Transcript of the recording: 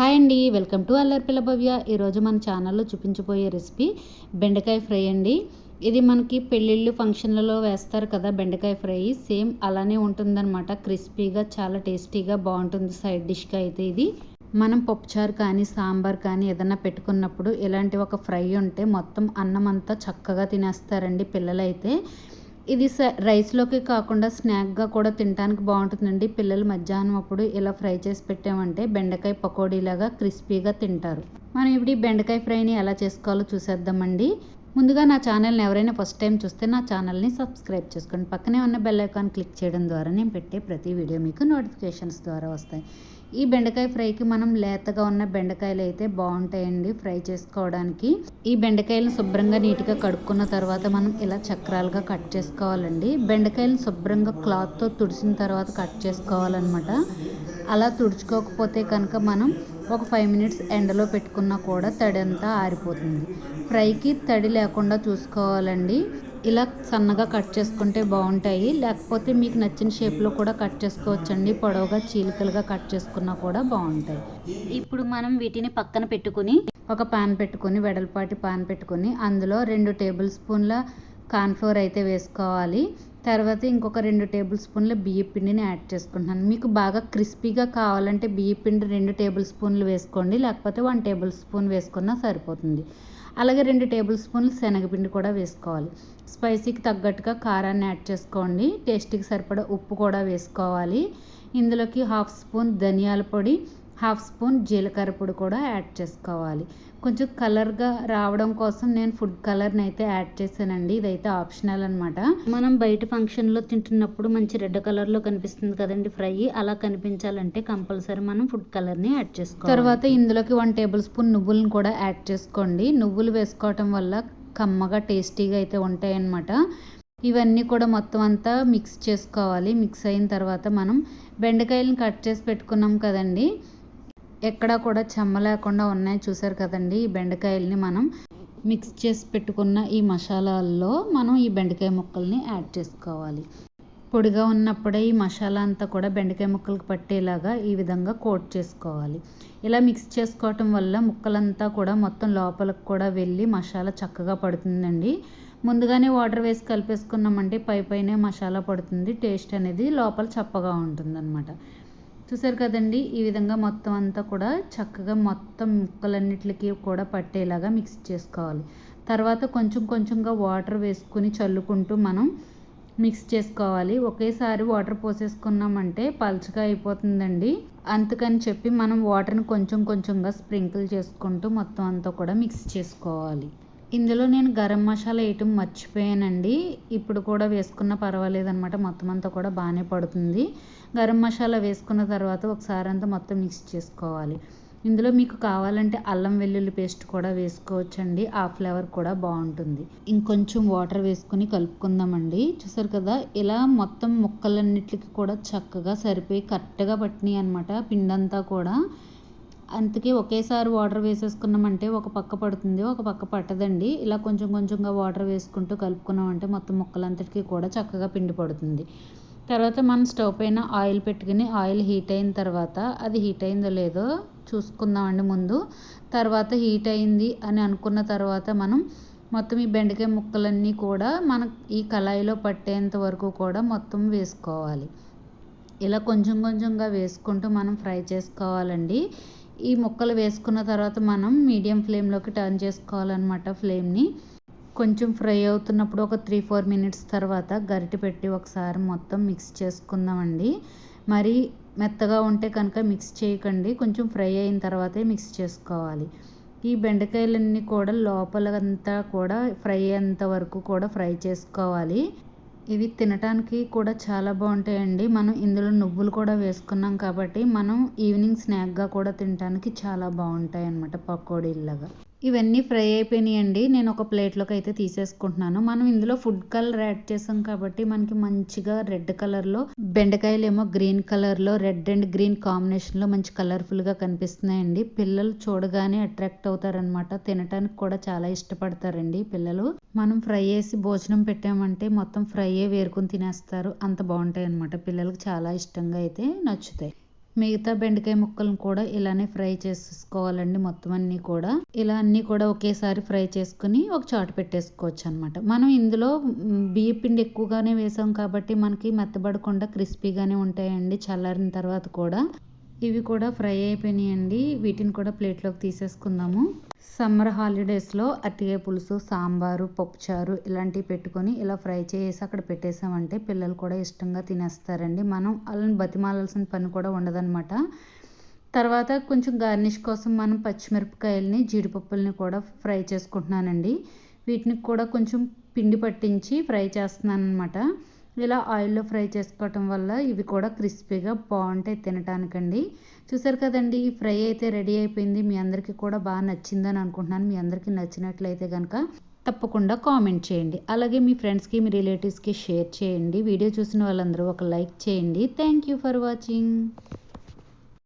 Hi అండి welcome to అల్లరిపిల్ల భవ్య. ఈరోజు మన ఛానల్లో చూపించబోయే రెసిపీ బెండకాయ ఫ్రై అండి. ఇది మనకి పెళ్ళిళ్ళు ఫంక్షన్లలో వేస్తారు కదా బెండకాయ ఫ్రై. సేమ్ అలానే ఉంటుందన్నమాట. క్రిస్పీగా చాలా టేస్టీగా బాగుంటుంది సైడ్ డిష్గా అయితే ఇది. మనం పప్పుచారు కానీ సాంబార్ కానీ ఏదన్నా పెట్టుకున్నప్పుడు ఇలాంటి ఒక ఫ్రై ఉంటే మొత్తం అన్నం అంతా చక్కగా తినేస్తారండి పిల్లలైతే. ఇది స రైస్లోకి కాకుండా స్నాక్గా కూడా తినడానికి బాగుంటుందండి. పిల్లలు మధ్యాహ్నం అప్పుడు ఇలా ఫ్రై చేసి పెట్టామంటే బెండకాయ పకోడీలాగా క్రిస్పీగా తింటారు. మనం ఇప్పుడు ఈ బెండకాయ ఫ్రైని ఎలా చేసుకోవాలో చూసేద్దామండి. ముందుగా నా ఛానల్ని ఎవరైనా ఫస్ట్ టైం చూస్తే నా ఛానల్ని సబ్స్క్రైబ్ చేసుకోండి. పక్కనే ఉన్న బెల్ ఐకాన్ క్లిక్ చేయడం ద్వారా నేను పెట్టే ప్రతి వీడియో మీకు నోటిఫికేషన్స్ ద్వారా వస్తాయి. ఈ బెండకాయ ఫ్రైకి మనం లేతగా ఉన్న బెండకాయలు అయితే బాగుంటాయండి ఫ్రై చేసుకోవడానికి. ఈ బెండకాయలను శుభ్రంగా నీట్గా కడుక్కున్న తర్వాత మనం ఇలా చక్రాలుగా కట్ చేసుకోవాలండి. బెండకాయలను శుభ్రంగా క్లాత్తో తుడిచిన తర్వాత కట్ చేసుకోవాలన్నమాట. అలా తుడుచుకోకపోతే కనుక మనం ఒక ఫైవ్ మినిట్స్ ఎండలో పెట్టుకున్నా కూడా తడి అంతా ఆరిపోతుంది. ఫ్రైకి తడి లేకుండా చూసుకోవాలండి. ఇలా సన్నగా కట్ చేసుకుంటే బాగుంటాయి. లేకపోతే మీకు నచ్చిన షేప్లో కూడా కట్ చేసుకోవచ్చండి. పొడవుగా చీలికలుగా కట్ చేసుకున్నా కూడా బాగుంటాయి. ఇప్పుడు మనం వీటిని పక్కన పెట్టుకుని ఒక పాన్ పెట్టుకొని వెడల్పాటి పాన్ పెట్టుకొని అందులో రెండు టేబుల్ స్పూన్ల కార్న్ఫ్లోర్ అయితే వేసుకోవాలి. తర్వాత ఇంకొక రెండు టేబుల్ స్పూన్ల బియ్య పిండిని యాడ్ చేసుకుంటున్నాను. మీకు బాగా క్రిస్పీగా కావాలంటే బియ్య పిండి రెండు టేబుల్ స్పూన్లు వేసుకోండి. లేకపోతే వన్ టేబుల్ స్పూన్ వేసుకున్నా సరిపోతుంది. అలాగే రెండు టేబుల్ స్పూన్లు శనగపిండి కూడా వేసుకోవాలి. స్పైసీకి తగ్గట్టుగా కారాన్ని యాడ్ చేసుకోండి. టేస్ట్కి సరిపడా ఉప్పు కూడా వేసుకోవాలి. ఇందులోకి హాఫ్ స్పూన్ ధనియాల పొడి హాఫ్ స్పూన్ జీలకర్ర పొడి కూడా యాడ్ చేసుకోవాలి. కొంచెం కలర్గా రావడం కోసం నేను ఫుడ్ కలర్ని అయితే యాడ్ చేశానండి. ఇదైతే ఆప్షనల్ అనమాట మనం బయట ఫంక్షన్లో తింటున్నప్పుడు మంచి రెడ్ కలర్లో కనిపిస్తుంది కదండి ఫ్రై. అలా కనిపించాలంటే కంపల్సరీ మనం ఫుడ్ కలర్ని యాడ్ చేసుకోవాలి. తర్వాత ఇందులోకి వన్ టేబుల్ స్పూన్ నువ్వులను కూడా యాడ్ చేసుకోండి. నువ్వులు వేసుకోవటం వల్ల కమ్మగా టేస్టీగా అయితే ఉంటాయన్నమాట. ఇవన్నీ కూడా మొత్తం అంతా మిక్స్ చేసుకోవాలి. మిక్స్ అయిన తర్వాత మనం బెండకాయలను కట్ చేసి పెట్టుకున్నాం కదండి. ఎక్కడా కూడా చెమ్మ లేకుండా ఉన్నాయి. చూసారు కదండి ఈ బెండకాయల్ని మనం మిక్స్ చేసి పెట్టుకున్న ఈ మసాలాల్లో మనం ఈ బెండకాయ ముక్కల్ని యాడ్ చేసుకోవాలి. పొడిగా ఉన్నప్పుడే ఈ మసాలా అంతా కూడా బెండకాయ ముక్కలకు పట్టేలాగా ఈ విధంగా కోట్ చేసుకోవాలి. ఇలా మిక్స్ చేసుకోవటం వల్ల ముక్కలంతా కూడా మొత్తం లోపలికి కూడా వెళ్ళి మసాలా చక్కగా పడుతుందండి. ముందుగానే వాటర్ వేసి కలిపేసుకున్నామంటే పై పైనే మసాలా పడుతుంది. టేస్ట్ అనేది లోపల చప్పగా ఉంటుందన్నమాట. చూసారు కదండి ఈ విధంగా మొత్తం అంతా కూడా చక్కగా మొత్తం ముక్కలన్నిటికి కూడా పట్టేలాగా మిక్స్ చేసుకోవాలి. తర్వాత కొంచెం కొంచెంగా వాటర్ వేసుకుని చల్లుకుంటూ మనం మిక్స్ చేసుకోవాలి. ఒకేసారి వాటర్ పోసేసుకున్నామంటే పలుచగా అయిపోతుందండి. అందుకని చెప్పి మనం వాటర్ని కొంచెం కొంచెంగా స్ప్రింకిల్ చేసుకుంటూ మొత్తం అంతా కూడా మిక్స్ చేసుకోవాలి. ఇందులో నేను గరం మసాలా వేయటం మర్చిపోయానండి. ఇప్పుడు కూడా వేసుకున్న పర్వాలేదు అనమాట మొత్తం అంతా కూడా బాగానే పడుతుంది. గరం మసాలా వేసుకున్న తర్వాత ఒకసారి అంతా మొత్తం మిక్స్ చేసుకోవాలి. ఇందులో మీకు కావాలంటే అల్లం వెల్లుల్లి పేస్ట్ కూడా వేసుకోవచ్చండి. ఆ ఫ్లేవర్ కూడా బాగుంటుంది. ఇంకొంచెం వాటర్ వేసుకుని కలుపుకుందామండి. చూసారు కదా ఇలా మొత్తం ముక్కలన్నిటికి కూడా చక్కగా సరిపోయి కరెక్ట్గా పట్టినాయి అనమాట పిండంతా కూడా. అందుకే ఒకేసారి వాటర్ వేసేసుకున్నామంటే ఒక పక్క పడుతుంది ఒక పక్క పట్టదండి. ఇలా కొంచెం కొంచెంగా వాటర్ వేసుకుంటూ కలుపుకున్నామంటే మొత్తం ముక్కలంతటికీ కూడా చక్కగా పిండి పడుతుంది. తర్వాత మనం స్టవ్ పైన ఆయిల్ పెట్టుకుని ఆయిల్ హీట్ అయిన తర్వాత అది హీట్ అయిందో లేదో చూసుకుందామండి ముందు. తర్వాత హీట్ అయింది అని అనుకున్న తర్వాత మనం మొత్తం ఈ బెండకాయ ముక్కలన్నీ కూడా మన ఈ కళాయిలో పట్టేంత వరకు కూడా మొత్తం వేసుకోవాలి. ఇలా కొంచెం కొంచెంగా వేసుకుంటూ మనం ఫ్రై చేసుకోవాలండి. ఈ ముక్కలు వేసుకున్న తర్వాత మనం మీడియం ఫ్లేమ్లోకి టర్న్ చేసుకోవాలన్నమాట ఫ్లేమ్ని. కొంచెం ఫ్రై అవుతున్నప్పుడు ఒక త్రీ ఫోర్ మినిట్స్ తర్వాత గరిటె పెట్టి ఒకసారి మొత్తం మిక్స్ చేసుకుందామండి. మరి మెత్తగా ఉంటే కనుక మిక్స్ చేయకండి. కొంచెం ఫ్రై అయిన తర్వాతే మిక్స్ చేసుకోవాలి. ఈ బెండకాయలన్నీ కూడా లోపలంతా కూడా ఫ్రై అయ్యేంత వరకు కూడా ఫ్రై చేసుకోవాలి. ఇవి తినటానికి కూడా చాలా బాగుంటాయండి. మనం ఇందులో నువ్వులు కూడా వేసుకున్నాం కాబట్టి మనం ఈవినింగ్ స్నాక్గా కూడా తినటానికి చాలా బాగుంటాయి అన్నమాట పకోడీలాగా ఇవన్నీ ఫ్రై అయిపోయినాయండి. నేను ఒక ప్లేట్లోకి అయితే తీసేసుకుంటున్నాను. మనం ఇందులో ఫుడ్ కలర్ యాడ్ చేసాం కాబట్టి మనకి మంచిగా రెడ్ కలర్లో బెండకాయలు ఏమో గ్రీన్ కలర్లో రెడ్ అండ్ గ్రీన్ కాంబినేషన్లో మంచి కలర్ఫుల్గా కనిపిస్తున్నాయండి. పిల్లలు చూడగానే అట్రాక్ట్ అవుతారనమాట తినటానికి కూడా చాలా ఇష్టపడతారండి పిల్లలు. మనం ఫ్రై చేసి భోజనం పెట్టామంటే మొత్తం ఫ్రై వేరుకుని తినేస్తారు. అంత బాగుంటాయి అనమాట పిల్లలకు చాలా ఇష్టంగా అయితే నచ్చుతాయి. మిగతా బెండకాయ ముక్కలను కూడా ఇలానే ఫ్రై చేసుకోవాలండి మొత్తం అన్నీ కూడా. ఇలా అన్నీ కూడా ఒకేసారి ఫ్రై చేసుకుని ఒక చాటు పెట్టేసుకోవచ్చు అనమాట మనం ఇందులో బియ్య పిండి ఎక్కువగానే వేసాం కాబట్టి మనకి మెత్తబడకుండా క్రిస్పీగానే ఉంటాయండి చల్లారిన తర్వాత కూడా. ఇవి కూడా ఫ్రై అయిపోయినాయండి. వీటిని కూడా ప్లేట్లోకి తీసేసుకుందాము. సమ్మర్ హాలిడేస్లో అరటికాయ పులుసు సాంబారు పప్పుచారు ఇలాంటివి పెట్టుకొని ఇలా ఫ్రై చేసి అక్కడ పెట్టేసామంటే పిల్లలు కూడా ఇష్టంగా తినేస్తారండి. మనం వాళ్ళని బతిమాలాల్సిన పని కూడా ఉండదన్నమాట. తర్వాత కొంచెం గార్నిష్ కోసం మనం పచ్చిమిరపకాయలని జీడిపప్పుల్ని కూడా ఫ్రై చేసుకుంటున్నానండి. వీటిని కూడా కొంచెం పిండి పట్టించి ఫ్రై చేస్తున్నాను అనమాట ఇలా ఆయిల్లో ఫ్రై చేసుకోవటం వల్ల ఇవి కూడా క్రిస్పీగా బాగుంటాయి తినటానికండి. చూసారు కదండి ఈ ఫ్రై అయితే రెడీ అయిపోయింది. మీ అందరికీ కూడా బాగా నచ్చిందని అనుకుంటున్నాను. మీ అందరికీ నచ్చినట్లయితే కనుక తప్పకుండా కామెంట్ చేయండి. అలాగే మీ ఫ్రెండ్స్కి మీ రిలేటివ్స్కి షేర్ చేయండి. వీడియో చూసిన వాళ్ళందరూ ఒక లైక్ చేయండి. Thank you for watching.